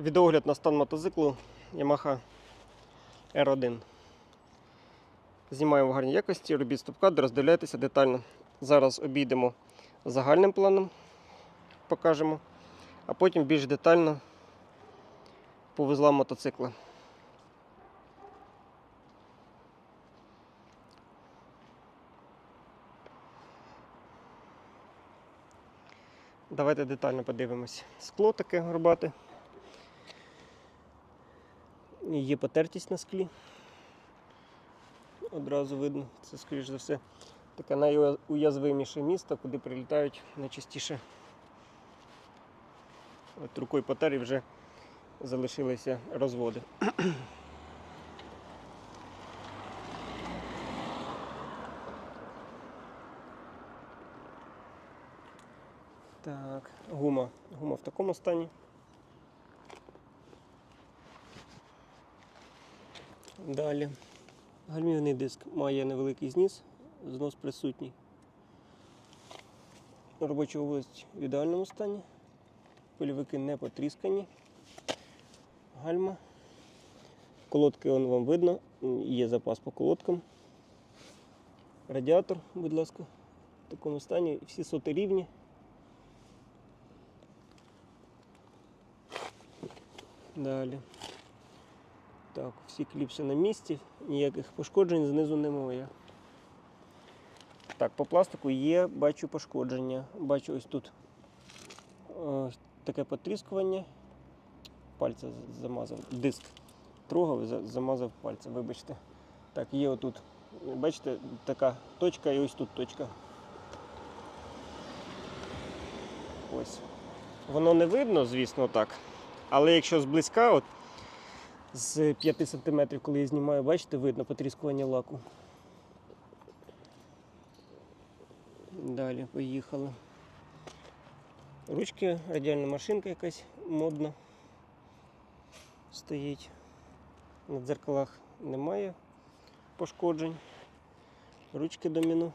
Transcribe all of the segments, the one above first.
Відеогляд на стан мотоциклу Yamaha R1. Знімаємо в гарній якості, робіть стоп-кадр, роздивляйтеся детально. Зараз обійдемо загальним планом, покажемо, а потім більш детально по вузлам мотоцикла. Давайте детально подивимось. Скло таке горбате. Є потертість на склі. Одразу видно, це, скоріш за все, таке найуязвиміше місто, куди прилітають найчастіше. От рукою потер і вже залишилися розводи. Так, гума. Гума в такому стані. Далі. Гальмівний диск має невеликий зніс, знос присутній. Робоча область в ідеальному стані. Пильовики не потріскані. Гальма. Колодки вон вам видно, є запас по колодкам. Радіатор, будь ласка, в такому стані. Всі соти рівні. Далі. Так, всі кліпси на місці, ніяких пошкоджень знизу немає. Так, по пластику є, бачу пошкодження. Бачу ось тут ось таке потріскування. Пальця замазав. Диск трогав, замазав пальцем, вибачте. Так, є отут. Бачите, така точка і ось тут точка. Ось. Воно не видно, звісно, так. Але якщо зблизька, от з 5 см, коли я знімаю, бачите, видно потріскування лаку. Далі поїхали. Ручки, радіальна машинка якась модна стоїть. На дзеркалах немає пошкоджень. Ручки доміну.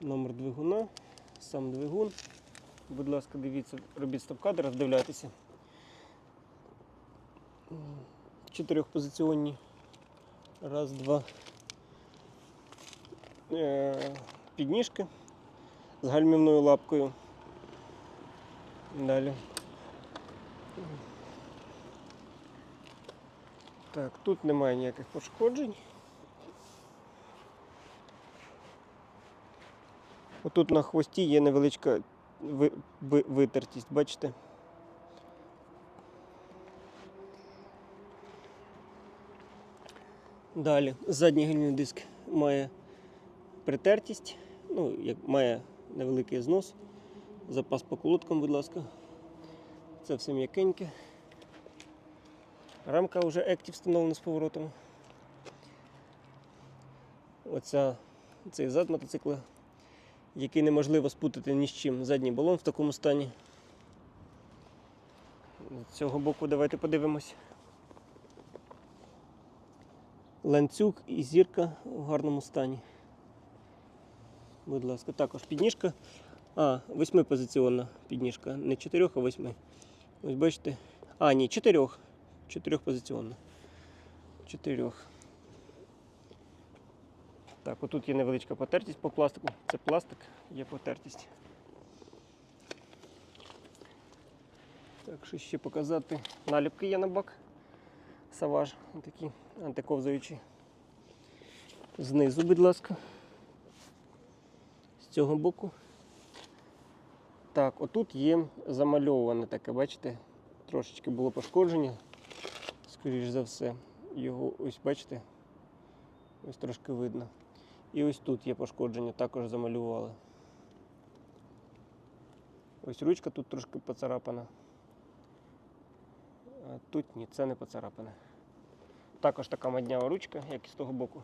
Номер двигуна, сам двигун. Будь ласка, дивіться, робіть стоп-кадр, роздивляйтеся. Чотирьохпозиційні. Раз, два. Е, Підніжки з гальмівною лапкою. Далі. Так, тут немає ніяких пошкоджень. Отут на хвості є невеличка витертість, бачите? Далі, задній гальмівний диск має притертість, ну, як має невеликий знос. Запас по колодкам, будь ласка. Це все м'якеньке. Рамка вже Active встановлена з поворотами. З цей зад мотоцикла який неможливо спутати ні з чим. Задній балон в такому стані. З цього боку давайте подивимось. Ланцюг і зірка в гарному стані. Будь ласка, також підніжка. А, восьмипозиційна підніжка. Не чотирьох, а восьми. Ось бачите. А, ні, чотирьох. Чотирьохпозиційна. Чотирьох. Так, отут є невеличка потертість по пластику. Це пластик, є потертість. Так, що ще показати? Наліпки є на бак. Саваж такі антиковзуючі. Знизу, будь ласка. З цього боку. Так, отут є замальоване таке, бачите? Трошечки було пошкодження, скоріш за все. Його ось бачите? Ось трошки видно. І ось тут є пошкодження, також замалювали. Ось ручка тут трошки поцарапана. А тут ні, це не поцарапане. Також така маднява ручка, як і з того боку.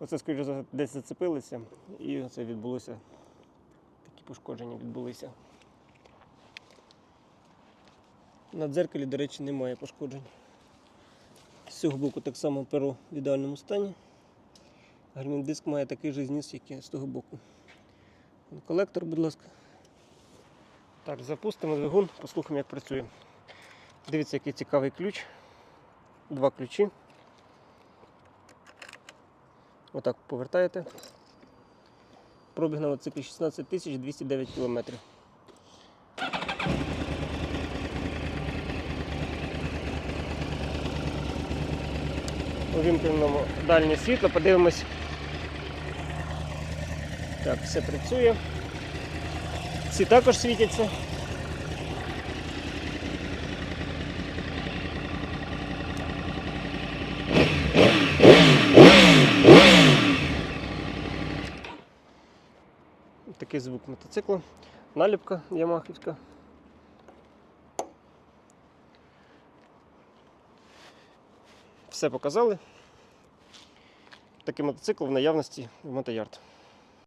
Оце, скоріше, десь зацепилися і це відбулося. Такі пошкодження відбулися. На дзеркалі, до речі, немає пошкоджень. З цього боку так само перо в ідеальному стані. Гальмін диск має такий же зніс, як і з того боку. Колектор, будь ласка. Так, запустимо двигун, послухаємо, як працює. Дивіться, який цікавий ключ. Два ключі. Отак повертаєте. Пробіг на мотоциклі 16 тисяч 209 кілометрів. Увімкнемо дальнє світло, подивимось. Так, все працює. Ці також світяться. Такий звук мотоцикла. Наліпка ямахівська. Все показали. Такий мотоцикл в наявності в Мотоярд.